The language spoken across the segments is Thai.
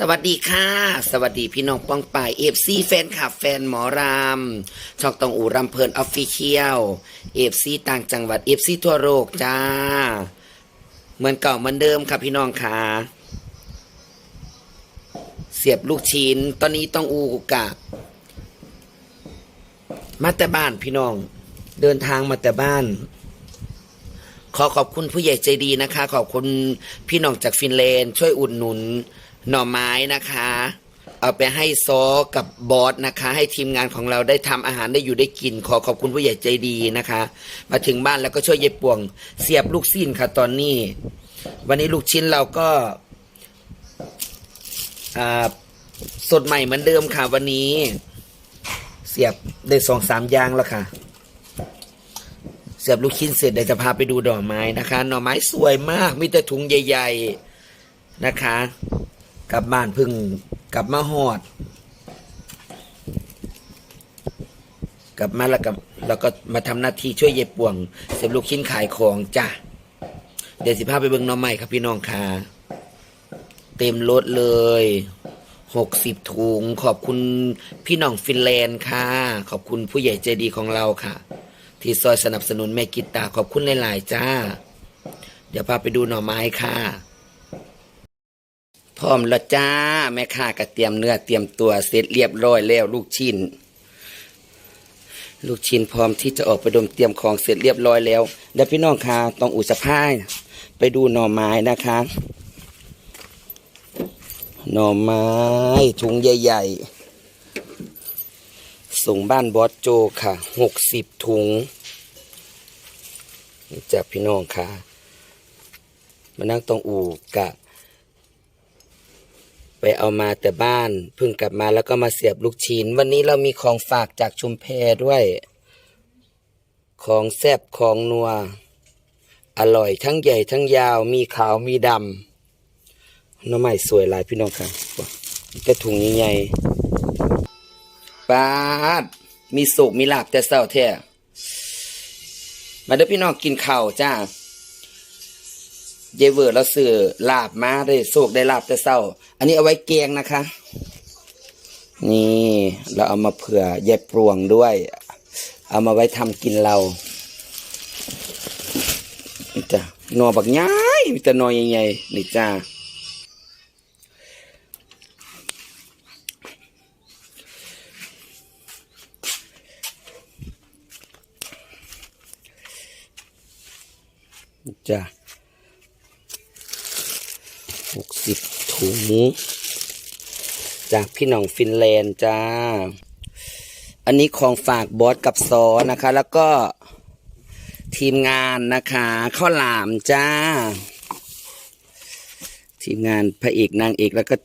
สวัสดีค่ะ สวัสดีพี่น้องป้องป่ายเอฟซีแฟนคลับแฟนหมอรามช่องตองอูรำเพลินออฟฟิเชียลเอฟซีต่างจังหวัดเอฟซีทั่วโลกจ้า เหมือนเก่าเหมือนเดิมครับพี่น้องค่ะ เสียบลูกชิ้น ตอนนี้ต้องอูกะมาแต่บ้านพี่น้อง เดินทางมาแต่บ้าน ขอขอบคุณผู้ใหญ่ใจดีนะคะ ขอบคุณพี่น้องจากฟินแลนด์ช่วยอุดหนุน หน่อไม้นะคะ เอาไปให้ซอกับบอสนะคะ ให้ทีมงานของเราได้ทำอาหารได้อยู่ได้กิน ขอขอบคุณผู้ใหญ่ใจดีนะคะ มาถึงบ้านแล้วก็ช่วยยายป่วง เสียบลูกสิ้นค่ะตอนนี้ วันนี้ลูกชิ้นเราก็อ่าสดใหม่เหมือนเดิมค่ะ วันนี้ เสียบได้สองสามยางแล้วค่ะ เสียบลูกชิ้นเสร็จเดี๋ยวจะพาไปดูดอกไม้นะคะ หน่อไม้สวยมากมีแต่ถุงใหญ่ ๆนะคะ กลับบ้านพึ่งกลับมาหอด กลับมาแล้วก็แล้วก็มาทำหน้าที่ช่วยเย็บป่วงเสียบลูกชิ้นขายของจ้ะเดี๋ยวสิพาไปเบิ่งน่องไม้ครับพี่น้องค่ะ เต็มรถเลยหกสิบถุง ขอบคุณพี่น้องฟินแลนด์ค่ะ ขอบคุณผู้ใหญ่ใจดีของเราค่ะ ที่ซอยสนับสนุนแม่กิตตาขอบคุณหลาย ๆ จ้า เดี๋ยวพาไปดูหน่อไม้ค่ะ พร้อมแล้วจ้า แม่ค้าก็เตรียมเนื้อเตรียมตัวเสร็จเรียบร้อยแล้วลูกชิ้น ลูกชิ้นพร้อมที่จะออกไปดมเตรียมของเสร็จเรียบร้อยแล้วเดี๋ยวพี่น้องค่ะต้องอุจพายไปดูหน่อไม้นะคะ หน่อไม้ถุงใหญ่ๆ ส่งบ้านบอสโจค่ะหกสิบถุงจากพี่น้องค่ะมานั่งตรงอู่กะ เอามาแต่บ้านเพิ่งกลับมาแล้วก็มาเสียบลูกชิ้น วันนี้เรามีของฝากจากชุมแพด้วย ของแซบของนัว อร่อยทั้งใหญ่ทั้งยาวมีขาวมีดำน้องใหม่สวยหลายพี่น้องค่ะแต่ถุงใหญ่ๆปาดมีสุกมีลาบแต่เศร้าแท้มาเด้อพี่น้องกินข้าวจ้า เยเวอร์เราซื้อลาบมาได้โศกได้ลาบแต่เศร้า อันนี้เอาไว้เกียงนะคะ นี่เราเอามาเผื่อยายปรวงด้วย เอามาไว้ทำกินเราจ้ะหนอบักย้ายมีแต่หนอใหญ่ๆนี่จ้าจ้า หกสิบถุง จากพี่น้องฟินแลนด์จ้า อันนี้ของฝากบอสกับซอนะคะ แล้วก็ทีมงานนะคะข้าวหลามจ้า ทีมงานพระเอกนางเอกแล้วก็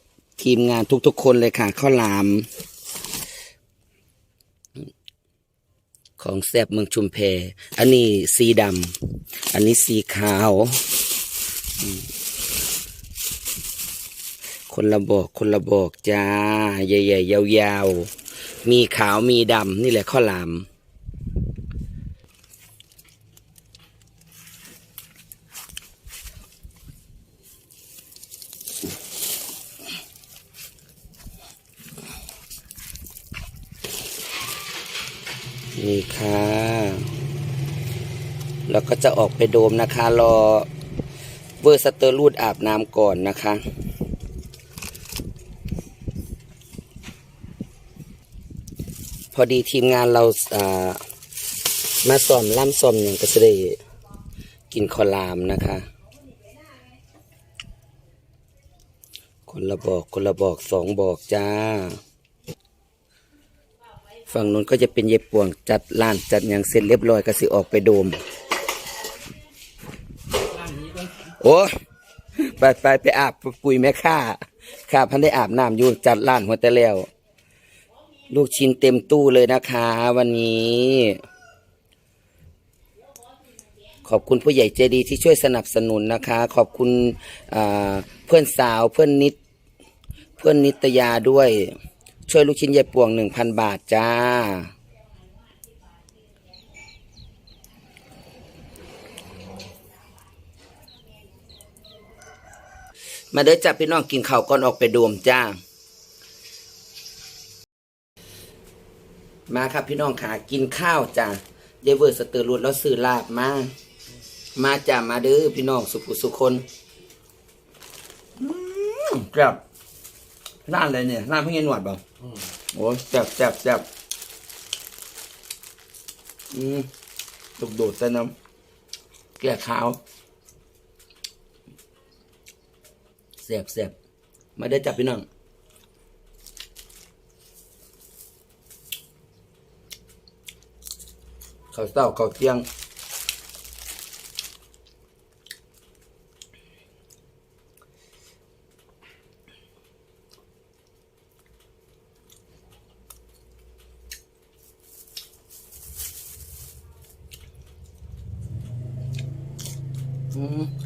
ทีมงานทุกๆคนเลยค่ะข้าวหลาม ของแซบเมืองชุมแพอันนี้สีดำอันนี้สีขาว คนละบอกคนละบอกจ้า ใหญ่ๆ ยาวๆ มีขาวมีดำ นี่แหละข้าวหลาม นี่ค่ะ แล้วก็จะออกไปโดมนะคะ รอเวอร์สเตอร์รูดอาบน้ำก่อนนะคะ อดีทีมงานเรามาซ้อมล่ำซ้อมอย่างก็จะได้กินคอลามนะคะ คนละบอกคนละบอกสองบอกจ้า ฝั่งนู้นก็จะเป็นเย็บป่วงจัดร้านจัดอย่างเสร็จเรียบร้อยก็สิออกไปโดม โอ้ไปไปไปอาบปุ๋ยแม่ข้าข้าพันได้อาบน้ำอยู่จัดร้านหัวแต่แล้ว ลูกชิ้นเต็มตู้เลยนะคะ วันนี้ ขอบคุณผู้ใหญ่ใจดีที่ช่วยสนับสนุนนะคะ ขอบคุณเพื่อนสาวเพื่อนนิด เพื่อนนิตยาด้วย ช่วยลูกชิ้นยายป่วงหนึ่งพันบาทจ้า มาเด้อจ้าพี่น้องกินข้าวก่อนออกไปโดมจ้า มาครับพี่น้องขากินข้าวจ้าเยายเวอร์สเตอร์รูดแล้วซื้อลาบมา มาจ้ามาเด้อพี่น้องสุขุสุคนอืมครับร้านอะไรเนี่ยร้านพี่เงินหนวดเปล่าโอ้แซ่บแซ่บแซ่บอืมลูกโดดใส่น้ำแก่ขาวแซ่บแซ่บมาได้อจับพี่น้อง ข้าวเต้าข้าวเที่ยงอืม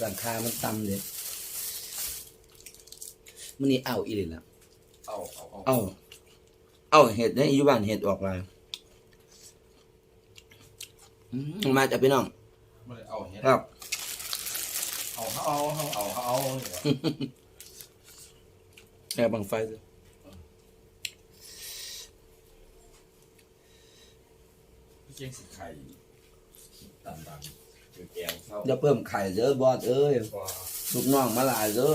หลังคามันต่ำเลยมันนี่เอาอีหลีละเอาเอาเอาเอาเอาเห็ดเนี่ยอยู่บ้านเห็ดออกลายอืมมาจากพี่น้องไม่ได้เอาเฮ็ดครับเอาเอาเอาเอาเอาเอาเนี่ยแอบบังไฟเลยพี่เจ๊งสิไข่ตันดัน คือแกงเข้าอย่าเพิ่มไข่เด้อบอสเอ้ยกว่าลูกน้องมาหลายเด้อ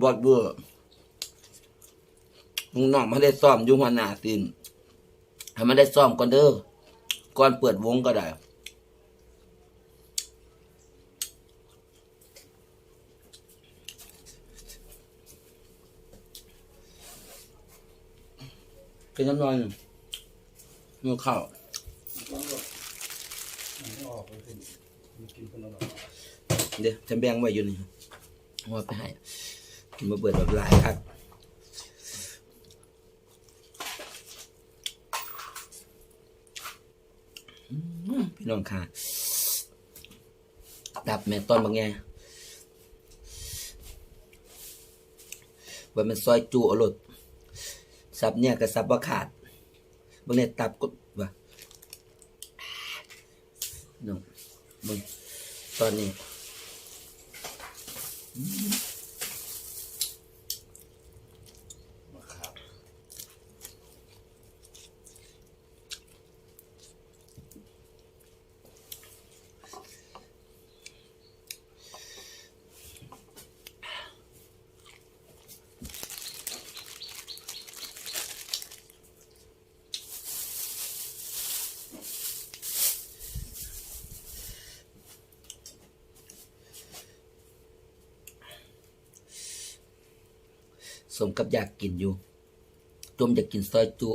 บอสเบื่อลูกน้องมาได้ซ้อมอยู่หัวหน้าตีนให้มันได้ซ้อมก่อนเด้อก่อนเปิดวงก็ได้กินน้ำนอนมีข้าว เดี๋ยวจะแบ่งไว้อยู่นี่ว่าไปให้มาเบิดแบบหลายครับพี่น้องค่ะ ดับแม่ต้นบางแงว่ามันซอยจูเอรถสับเนี่ยกับสับว่าขาดบางเนี่ยตับก็ว่าน้องมึงตอนนี้ Mm-hmm. สมกับอยากกินอยู่จมอยากกินซอยจุ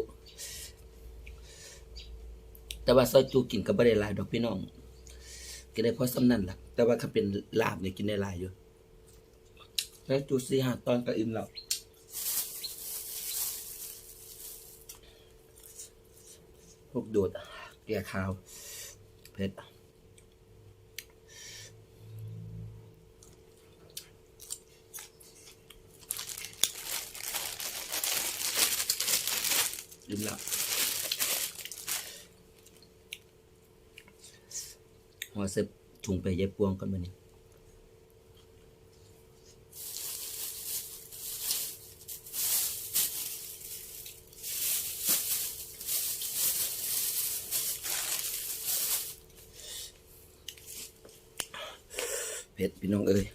แต่ว่าซอยจุกินก็บ่ได้หลายดอกพี่น้องกินได้พอสำนั่นล่ะ แต่ว่าถ้าเป็นลาบเนี่ยกินได้หลายอยู่ซอยจุสี่หาตอนก็อิ่มแล้วพวกโดดแก่ขาวเผ็ด อิ่มแล้วหัวเสบถุงไปเย็บปวงกันมานี่เผ็ดพี่น้องเอ้ย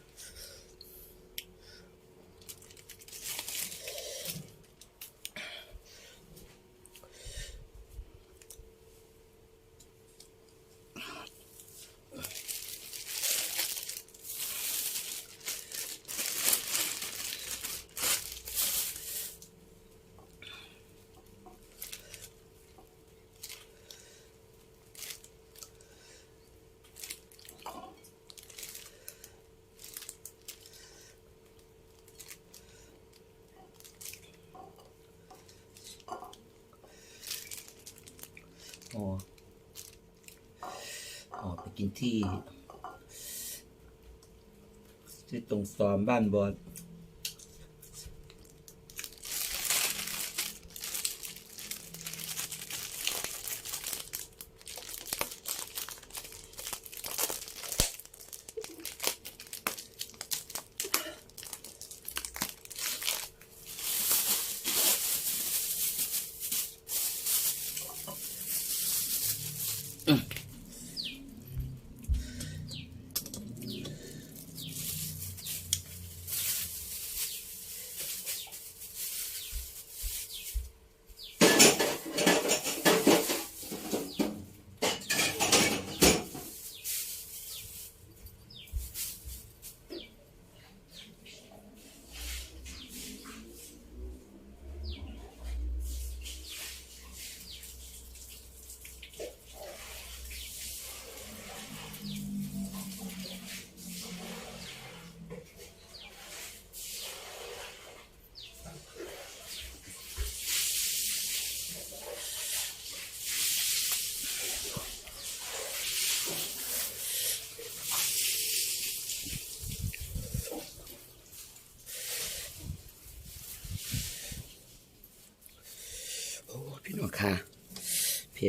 อ๋อออกไปกินที่ ที่ตรงซอมบ้านบอล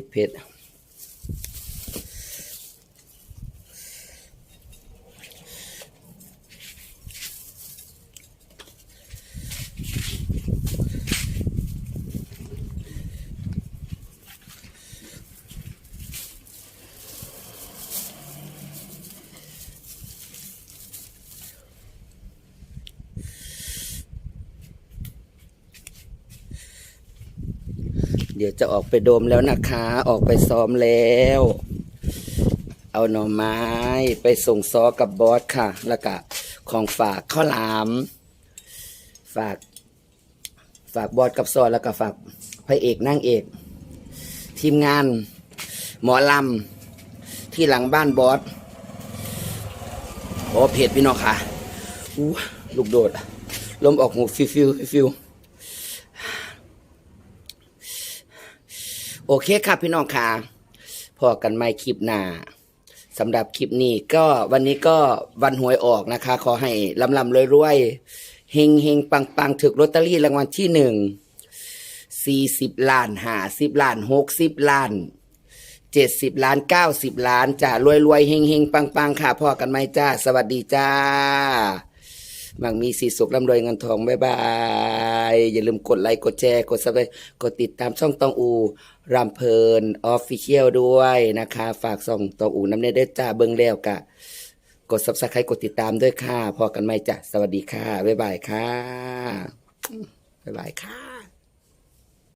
ดเผ็ดเ ดี๋ยวจะออกไปโดมแล้วนะคะ ออกไปซ้อมแล้ว เอาหน่อไม้ไปส่งซอกับบอสค่ะ แล้วก็ของฝากข้าวหลาม ฝาก ฝากบอสกับซอแล้วก็ฝากพระเอกนางเอก ทีมงาน หมอลำที่หลังบ้านบอสโอ้เผ็ดพี่น้องค่ะลูกโดด ลมออกหูฟิวฟิวฟิว โอเคครับพี่น้องค่ะพอกันไม่คลิปหน้าสำหรับคลิปนี้ก็วันนี้ก็วันหวยออกนะคะ ขอให้ลำลำรวยรวยๆเฮงเฮงปังปังถึกลอตเตอรี่รางวัลที่หนึ่งสี่สิบล้านห้าสิบล้านหกสิบล้านเจ็ดสิบล้านเก้าสิบล้านจ้ารวยรวยเฮงเฮงปังปังค่ะพอกันไหมจ้า สวัสดีจ้า มังมีสีสุขร่ำรวยเงินทองบ๊ายบาย อย่าลืมกดไลค์กดแชร์กดซับสไครต์กดติดตามช่องตองอูรำเพลินออฟฟิเชียลด้วยนะคะ ฝากส่องตองอูน้ำเนได้จ้าเบิ้งแล้วกะ กดซับสไครต์กดติดตามด้วยค่ะพอกันไหมจ้ะสวัสดีค่ะบ๊ายบายค่ะบ๊ายบายค่ะ